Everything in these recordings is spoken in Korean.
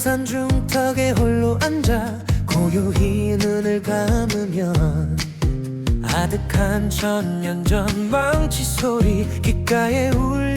남산 중턱에 홀로 앉아 고요히 눈을 감으면 아득한 천년 전 망치 소리 귓가에 울려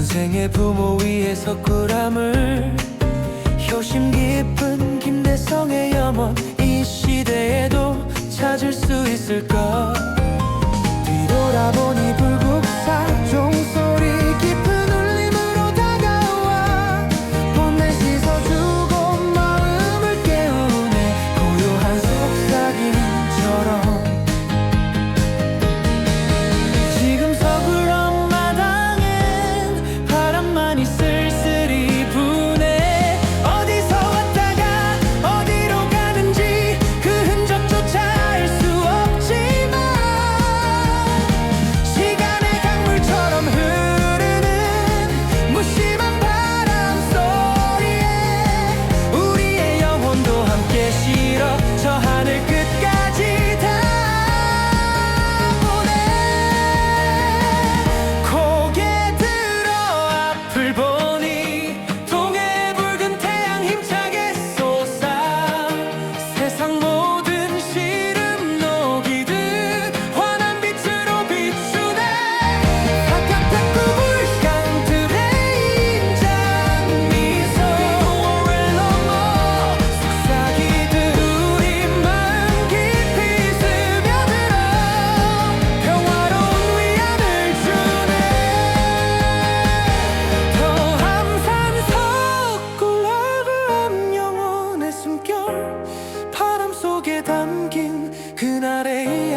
전생의 부모 위에서 꾸람을 효심 깊은 김대성의 염원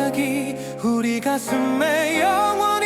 이야기 우리 가슴에 영원히